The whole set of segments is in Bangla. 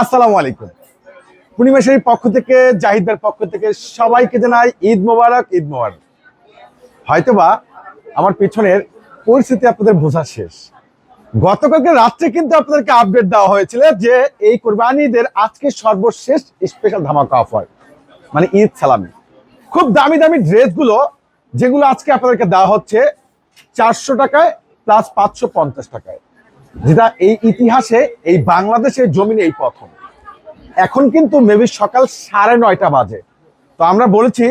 আসসালামু আলাইকুম। পূর্ণিমাসের পক্ষ থেকে জাহিদের পক্ষ থেকে সবাইকে জানাই ঈদ মোবারক ঈদ মোবারক। হয়তোবা আমার পিছনের পরিস্থিতি আপনাদের বোঝা শেষ। গতকালকে রাত্রে কিন্তু আপনাদেরকে আপডেট দেওয়া হয়েছিল যে এই কোরবানিদের আজকে সর্বশেষ স্পেশাল ধামাকা অফার মানে ঈদ সালামি। খুব দামি দামি ড্রেসগুলো, যেগুলো আজকে আপনাদেরকে দেওয়া হচ্ছে চারশো টাকায় প্লাস পাঁচশো পঞ্চাশ টাকায়। যেটা এই ইতিহাসে এই বাংলাদেশের জমিনে এই প্রথম। এখন কিন্তু মেবি সকাল সাড়ে নয়টা বাজে। তো আমরা বলেছি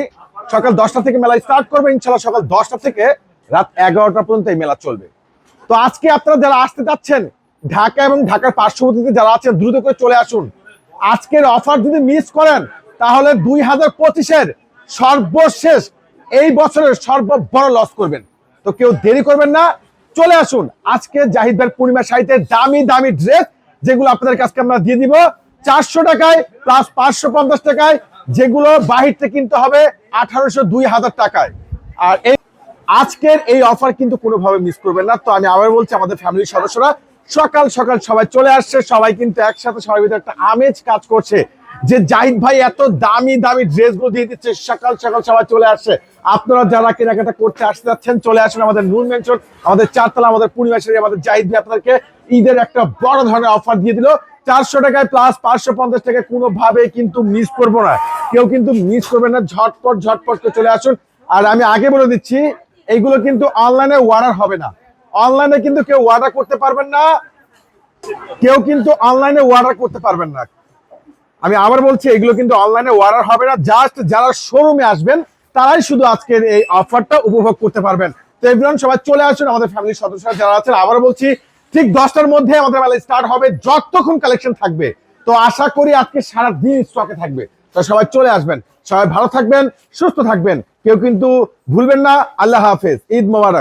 সকাল দশটা থেকে মেলা স্টার্ট করবে, ইনশাল্লাহ সকাল দশটা থেকে রাত এগারোটা পর্যন্ত এই মেলা চলবে। তো আজকে আপনারা যারা আসতে যাচ্ছেন ঢাকা এবং ঢাকার পার্শ্ববর্তীতে যারা আছেন, দ্রুত করে চলে আসুন। আজকের অফার যদি মিস করেন, তাহলে দুই হাজার পঁচিশের সর্বশেষ এই বছরের সর্ব বড় লস করবেন। তো কেউ দেরি করবেন না চলে আসুন। আজকে জাহিদ ভাই পূর্ণিমা সাহিত্যের দামি দামি ড্রেস যেগুলো আপনাদের কাছে আমরা দিয়ে দিব। চারশো টাকায় প্লাস পাঁচশো পঞ্চাশ টাকায় যেগুলো বাহির থেকে কিনতে হবে আঠারোশো দুই হাজার টাকায়। আর এই আজকের এই অফার কিন্তু কোনোভাবে মিস করবেন না। তো আমি আবার বলছি, আমাদের ফ্যামিলির সদস্যরা, সকাল সকাল সবাই চলে আসছে। সবাই কিন্তু একসাথে সবাই ভিতরে একটা আমেজ কাজ করছে যে জাহিদ ভাই এত দামি দামি ড্রেসগুলো দিয়ে দিচ্ছে। সকাল সকাল সবাই চলে আসছে। আপনারা যারা কেনাকাটা করতে আসতে যাচ্ছেন, চলে আসুন আমাদের নুন মেনশন আমাদের চারতলা, আমাদের পূর্ণিমাসের আমাদের জাহিদ আপনাদেরকে ঈদের একটা বড় ধরনের অফার দিয়ে দিল। চারশো টাকায় প্লাস পাঁচশো পঞ্চাশ টাকায় কোনোভাবে কিন্তু মিস করব না। কেউ কিন্তু মিস করবেন না, ঝটপট ঝটপট করে চলে আসুন। আর আমি আগে বলে দিচ্ছি এইগুলো কিন্তু অনলাইনে অর্ডার হবে না। অনলাইনে কিন্তু কেউ অর্ডার করতে পারবেন না। কেউ কিন্তু অনলাইনে অর্ডার করতে পারবেন না। আমি আবার বলছি, এগুলো কিন্তু অনলাইনে অর্ডার হবে না। জাস্ট যারা শোরুমে আসবেন তারাই শুধু আজকের এই অফারটা উপভোগ করতে পারবেন। তো এভরিওয়ান সবাই চলে আসুন, আমাদের ফ্যামিলির সদস্যরা যারা আছেন আবার বলছি, ঠিক দশটার মধ্যে আমাদের মেলা স্টার্ট হবে, যতক্ষণ কালেকশন থাকবে। তো আশা করি আজকে সারা দিন স্টকে থাকবে। তো সবাই চলে আসবেন। সবাই ভালো থাকবেন, সুস্থ থাকবেন। কেউ কিন্তু ভুলবেন না। আল্লাহ হাফেজ। ঈদ মোবারক।